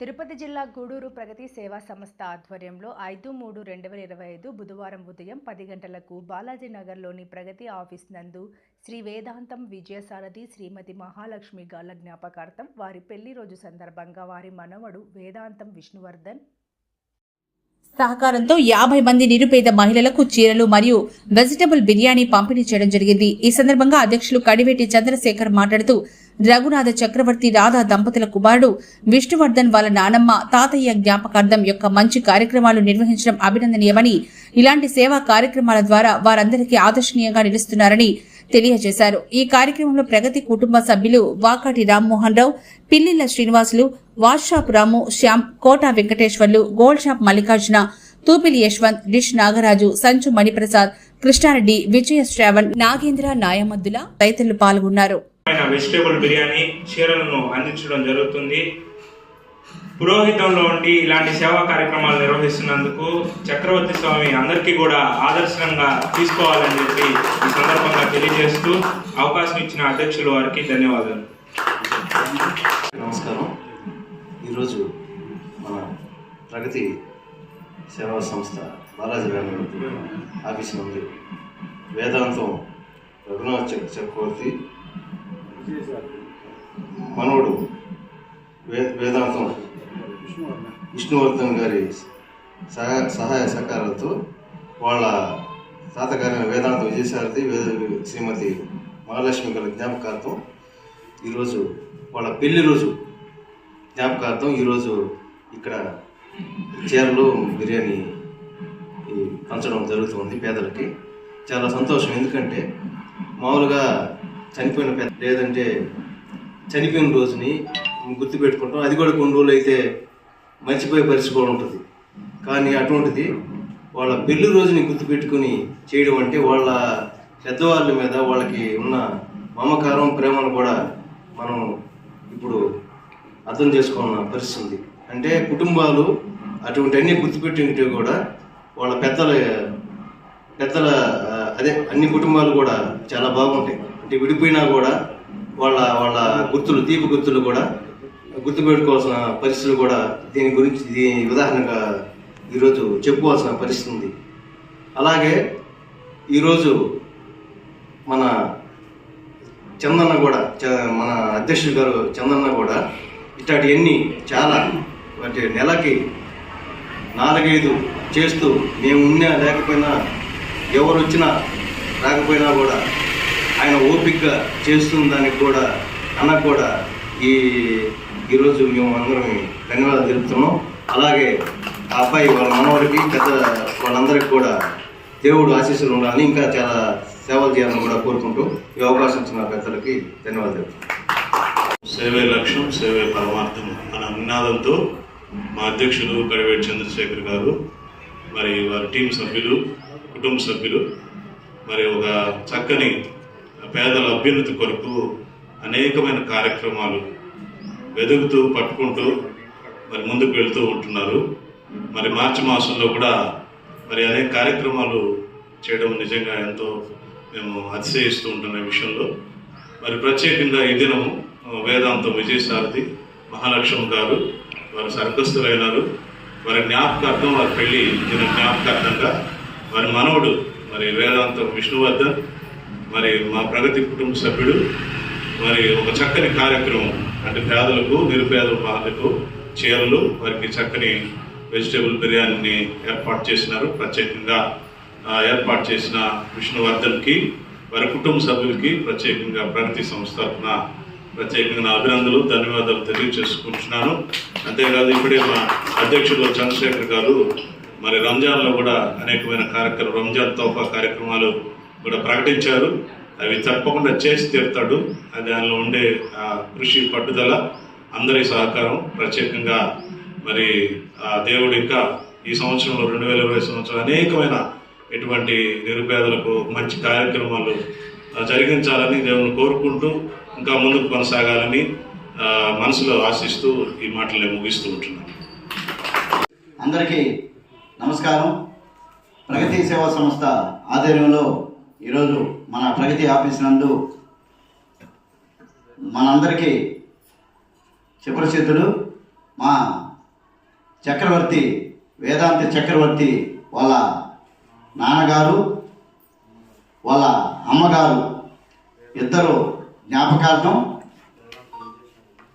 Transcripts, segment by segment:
తిరుపతి జిల్లా గూడూరు ప్రగతి సేవా సంస్థ ఆధ్వర్యంలో ఐదు మూడు రెండు వేల ఇరవై ఐదు బుధవారం ఉదయం పది గంటలకు బాలాజీ నగర్లోని ప్రగతి ఆఫీస్ నందు శ్రీ వేదాంతం విజయసారథి శ్రీమతి మహాలక్ష్మి గాల జ్ఞాపకార్థం వారి పెళ్ళి రోజు సందర్భంగా వారి మనవడు వేదాంతం విష్ణువర్ధన్ సహకారంతో యాభై మంది నిరుపేద మహిళలకు చీరలు మరియు వెజిటబుల్ బిర్యానీ పంపిణీ చేయడం జరిగింది. ఈ సందర్భంగా అధ్యక్షులు కడివేటి చంద్రశేఖర్ మాట్లాడుతూ రఘునాథ చక్రవర్తి రాధా దంపతుల కుమారుడు విష్ణువర్ధన్ వాళ్ళ నానమ్మ తాతయ్య జ్ఞాపకార్థం యొక్క మంచి కార్యక్రమాలు నిర్వహించడం అభినందనీయమని ఇలాంటి సేవా కార్యక్రమాల ద్వారా వారందరికీ ఆదర్శనీయంగా నిలుస్తున్నారని తెలియజేశారు. ఈ కార్యక్రమంలో ప్రగతి కుటుంబ సభ్యులు Vakati Rammohan Rao Pillila Srinivasulu వాషాప్ Ramu Shyam Kota Venkateswarlu gold shop Mallikarjuna Tupili Yashwant dish Nagaraju Sanchu Maniprasad Krishna Reddy Vijaya Sravan Nagendra Nayamaddula తదితరులు పాల్గొన్నారు. ఆయన వెజిటేబుల్ బిర్యానీ చీరలను అందించడం జరుగుతుంది. పురోహితంలో ఉండి ఇలాంటి సేవా కార్యక్రమాలు నిర్వహిస్తున్నందుకు చక్రవర్తి స్వామి అందరికీ కూడా ఆదర్శంగా తీసుకోవాలని చెప్పి ఈ సందర్భంగా తెలియజేస్తూ అవకాశం ఇచ్చిన అధ్యక్షుల వారికి ధన్యవాదాలు. నమస్కారం. ఈరోజు మన ప్రగతి సేవా సంస్థ బాలాజీ వేదాంత ఆఫీస్ నుండి వేదాంతం రఘునాథ్ చక్రవర్తి మనవుడు వే వేదాంతం విష్ణువర్ధన్ గారి సహాయ సహాయ సహకారాలతో వాళ్ళ తాతగారైన వేదాంత విజయసారథి వేద శ్రీమతి మహాలక్ష్మి గారి జ్ఞాపకార్థం ఈరోజు వాళ్ళ పెళ్ళి రోజు జ్ఞాపకార్థం ఈరోజు ఇక్కడ చీరలు బిర్యానీ పంచడం జరుగుతుంది పేదలకి. చాలా సంతోషం. ఎందుకంటే మామూలుగా చనిపోయిన పెద్ద లేదంటే చనిపోయిన రోజుని గుర్తుపెట్టుకుంటాం. అది కూడా కొన్ని రోజులు అయితే మర్చిపోయే పరిస్థితి కూడా ఉంటుంది. కానీ అటువంటిది వాళ్ళ పెళ్ళి రోజుని గుర్తుపెట్టుకుని చేయడం అంటే వాళ్ళ పెద్దవాళ్ళ మీద వాళ్ళకి ఉన్న మమకారం ప్రేమను కూడా మనం ఇప్పుడు అర్థం చేసుకున్న పరిస్థితి ఉంది. అంటే కుటుంబాలు అటువంటి అన్ని గుర్తుపెట్టింటే కూడా వాళ్ళ పెద్దల పెద్దల అదే అన్ని కుటుంబాలు కూడా చాలా బాగుంటాయి. అంటే విడిపోయినా కూడా వాళ్ళ వాళ్ళ గుర్తులు తీపి గుర్తులు కూడా గుర్తుపెట్టుకోవాల్సిన పరిస్థితులు కూడా దీని గురించి దీని ఉదాహరణగా ఈరోజు చెప్పుకోవాల్సిన పరిస్థితి ఉంది. అలాగే ఈరోజు మన చందన్న కూడా చ- మన అధ్యక్షుడు గారు చందన్న కూడా ఇట్లాంటివన్నీ చాలా అంటే నెలకి నాలుగైదు చేస్తూ మేము ఉన్నా లేకపోయినా ఎవరు వచ్చినా రాకపోయినా కూడా ఆయన ఓపికగా చేస్తున్న దానికి కూడా అన్న కూడా ఈ ఈరోజు మేము అందరం ధన్యవాదాలు తెలుపుతున్నాం. అలాగే ఆ అబ్బాయి వాళ్ళ మనవాడికి పెద్ద వాళ్ళందరికీ కూడా దేవుడు ఆశీస్సులు ఉండాలని ఇంకా చాలా సేవలు చేయాలని కూడా కోరుకుంటూ ఈ అవకాశం ఇచ్చిన పెద్దలకి ధన్యవాదాలు తెలుపుతున్నాం. సేవే లక్ష్యం సేవే పరమార్థం అన్న నినాదంతో మా అధ్యక్షులు గడివేటి చంద్రశేఖర్ గారు మరి వారి టీం సభ్యులు కుటుంబ సభ్యులు మరి ఒక చక్కని పేదల అభ్యున్నతి కొరకు అనేకమైన కార్యక్రమాలు వెతుకుతూ పట్టుకుంటూ మరి ముందుకు వెళుతూ ఉంటున్నారు. మరి మార్చి మాసంలో కూడా మరి అనేక కార్యక్రమాలు చేయడం నిజంగా ఎంతో మేము అతిశయిస్తూ ఉంటున్న విషయంలో. మరి ప్రత్యేకంగా ఈ దినము వేదాంతం విజయసారథి మహాలక్ష్మి గారు వారు సర్కస్తులైనారు వారి జ్ఞాపకార్థం వారి పెళ్ళి దిన జ్ఞాపకార్థంగా వారి మనవడు మరి వేదాంతం విష్ణువర్ధన్ మరి మా ప్రగతి కుటుంబ సభ్యుడు మరి ఒక చక్కని కార్యక్రమం అంటే పేదలకు నిరుపేద వాళ్ళకు చీరలు వారికి చక్కని వెజిటేబుల్ బిర్యానీని ఏర్పాటు చేసినారు. ప్రత్యేకంగా ఏర్పాటు చేసిన విష్ణువర్ధన్కి వారి కుటుంబ సభ్యులకి ప్రత్యేకంగా ప్రగతి సంస్థ తరఫున ప్రత్యేకంగా నా అభినందనలు ధన్యవాదాలు తెలియజేసుకుంటున్నాను. అంతేకాదు ఇప్పుడే మా అధ్యక్షుడు చంద్రశేఖర్ గారు మరి రంజాన్లో కూడా అనేకమైన కార్యక్రమం రంజాన్ తోఫా కార్యక్రమాలు కూడా ప్రకటించారు. అవి తప్పకుండా చేసి తీరుతాడు. అది దానిలో ఉండే ఆ, కృషి పట్టుదల అందరి సహకారం ప్రత్యేకంగా మరి ఆ దేవుడు ఇంకా ఈ సంవత్సరంలో రెండు వేల ఇరవై సంవత్సరం అనేకమైన ఇటువంటి నిరుపేదలకు మంచి కార్యక్రమాలు జరిగించాలని దేవుని కోరుకుంటూ ఇంకా ముందుకు కొనసాగాలని మనసులో ఆశిస్తూ ఈ మాటలు నేను ముగిస్తూ ఉంటున్నాను. అందరికీ నమస్కారం. ప్రగతి సేవా సంస్థ ఆధ్వర్యంలో ఈరోజు మన ప్రగతి ఆఫీస్ నందు మనందరికీ చివరిచేతులు మా చక్రవర్తి వేదాంతి చక్రవర్తి వాళ్ళ నాన్నగారు వాళ్ళ అమ్మగారు ఇద్దరు జ్ఞాపకార్థం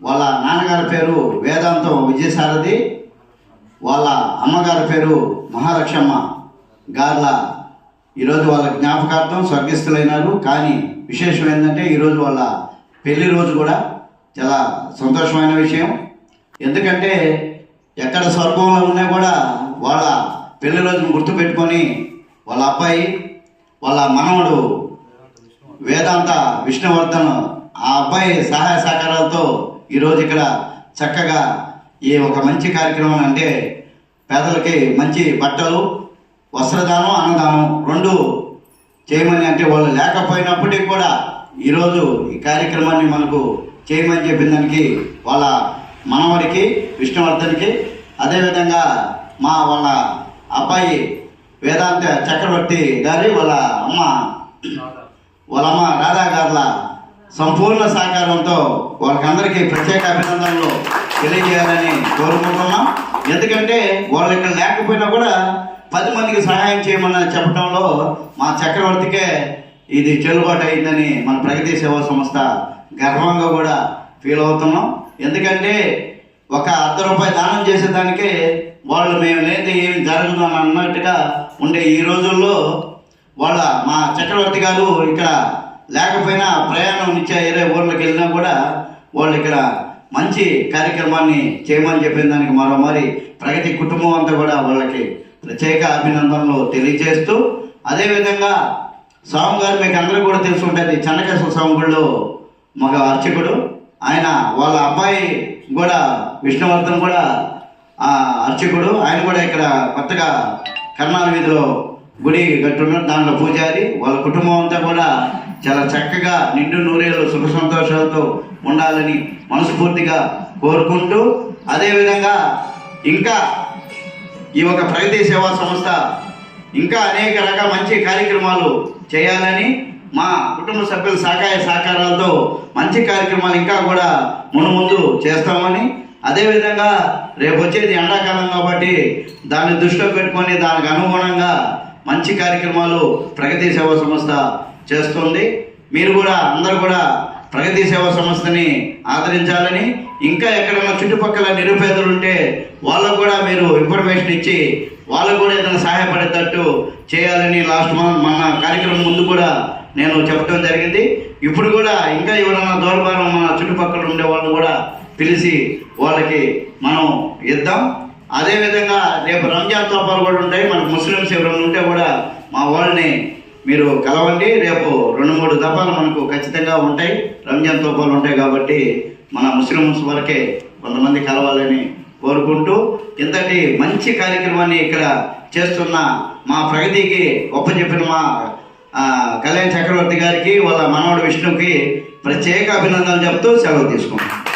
వాళ్ళ నాన్నగారి పేరు వేదాంతం విజయసారథి వాళ్ళ అమ్మగారి పేరు మహాలక్ష్మ గార్ల ఈరోజు వాళ్ళ జ్ఞాపకార్థం స్వర్గస్థులైనారు. కానీ విశేషం ఏంటంటే ఈరోజు వాళ్ళ పెళ్ళి రోజు కూడా చాలా సంతోషమైన విషయం. ఎందుకంటే ఎక్కడ స్వర్గంలో ఉన్నా కూడా వాళ్ళ పెళ్ళి రోజును గుర్తుపెట్టుకొని వాళ్ళ అబ్బాయి వాళ్ళ మనవడు వేదాంత విష్ణువర్ధన్ ఆ అబ్బాయి సహాయ సహకారాలతో ఈరోజు ఇక్కడ చక్కగా ఈ ఒక మంచి కార్యక్రమం అంటే పేదలకి మంచి బట్టలు వస్త్రదానం అన్నదానం రెండు చేయమని అంటే వాళ్ళు లేకపోయినప్పటికీ కూడా ఈరోజు ఈ కార్యక్రమాన్ని మనకు చేయమని చెప్పిన దానికి వాళ్ళ మనవడికి విష్ణువర్ధన్కి అదేవిధంగా మా వాళ్ళ అబ్బాయి వేదాంత చక్రవర్తి గారి వాళ్ళ అమ్మ వాళ్ళ అమ్మ రాధా గారుల సంపూర్ణ సహకారంతో వాళ్ళకందరికీ ప్రత్యేక అభినందనలు తెలియజేయాలని కోరుకుంటున్నాం. ఎందుకంటే వాళ్ళు ఇక్కడ లేకపోయినా కూడా పది మందికి సహాయం చేయమని చెప్పడంలో మా చక్రవర్తికే ఇది చెల్లుబాటు అయిందని మన ప్రగతి సేవా సంస్థ గర్వంగా కూడా ఫీల్ అవుతున్నాం. ఎందుకంటే ఒక అర్ధ రూపాయి దానం చేసేదానికే వాళ్ళు మేము లేని ఏమి జరగదు అని అన్నట్టుగా ఉండే ఈ రోజుల్లో వాళ్ళ మా చక్రవర్తి గారు ఇక్కడ లేకపోయినా ప్రయాణం ఇచ్చే వేరే ఊర్లకు వెళ్ళినా కూడా వాళ్ళు ఇక్కడ మంచి కార్యక్రమాన్ని చేయమని చెప్పిన దానికి మరో మరి ప్రగతి కుటుంబం అంతా కూడా వాళ్ళకి ప్రత్యేక అభినందనలు తెలియజేస్తూ అదేవిధంగా స్వామి గారు మీకు అందరూ కూడా తెలిసి ఉంటుంది చెన్నకేశ్వర స్వామి గుడిలో మగ అర్చకుడు. ఆయన వాళ్ళ అబ్బాయి కూడా విష్ణువర్ధన్ కూడా ఆ అర్చకుడు. ఆయన కూడా ఇక్కడ కొత్తగా కర్ణాల వీధిలో గుడి కట్టున్నారు. దాంట్లో పూజారి. వాళ్ళ కుటుంబం అంతా కూడా చాలా చక్కగా నిండు నూరేళ్ళు సుఖ సంతోషాలతో ఉండాలని మనస్ఫూర్తిగా కోరుకుంటూ అదేవిధంగా ఇంకా ఈ ఒక ప్రగతి సేవా సంస్థ ఇంకా అనేక రకాల మంచి కార్యక్రమాలు చేయాలని మా కుటుంబ సభ్యుల సహకార సహకారాలతో మంచి కార్యక్రమాలు ఇంకా కూడా మునుముందు చేస్తామని అదేవిధంగా రేపు వచ్చేది ఎండాకాలం కాబట్టి దాన్ని దృష్టిలో పెట్టుకొని దానికి అనుగుణంగా మంచి కార్యక్రమాలు ప్రగతి సేవా సంస్థ చేస్తుంది. మీరు కూడా అందరూ కూడా ప్రగతి సేవా సంస్థని ఆదరించాలని ఇంకా ఎక్కడైనా చుట్టుపక్కల నిరుపేదలు ఉంటే వాళ్ళకు కూడా మీరు ఇన్ఫర్మేషన్ ఇచ్చి వాళ్ళకు కూడా ఏదైనా సహాయపడేటట్టు చేయాలని లాస్ట్ మంత్ మన కార్యక్రమం ముందు కూడా నేను చెప్పడం జరిగింది. ఇప్పుడు కూడా ఇంకా ఎవరైనా దూరభారం మన చుట్టుపక్కల ఉండే వాళ్ళని కూడా పిలిచి వాళ్ళకి మనం ఇద్దాం. అదేవిధంగా రేపు రంజాన్ తోపాలు కూడా ఉంటాయి. మనకు ముస్లిమ్స్ ఎవరైనా ఉంటే కూడా మా వాళ్ళని మీరు కలవండి. రేపు రెండు మూడు దఫాలు మనకు ఖచ్చితంగా ఉంటాయి. రంజాన్ తోపాలు ఉంటాయి కాబట్టి మన ముస్లిమ్స్ వరకే కొంతమంది కలవాలని కోరుకుంటూ ఇంతటి మంచి కార్యక్రమాన్ని ఇక్కడ చేస్తున్న మా ప్రగతికి చెప్పిన మా కళ్యాణ్ చక్రవర్తి గారికి వాళ్ళ మనవడు విష్ణుకి ప్రత్యేక అభినందనలు చెప్తూ సెలవు తీసుకుంటాం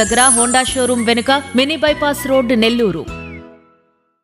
దగ్గర హోండా షోరూం వెనుక మినీ బైపాస్ రోడ్ నెల్లూరు.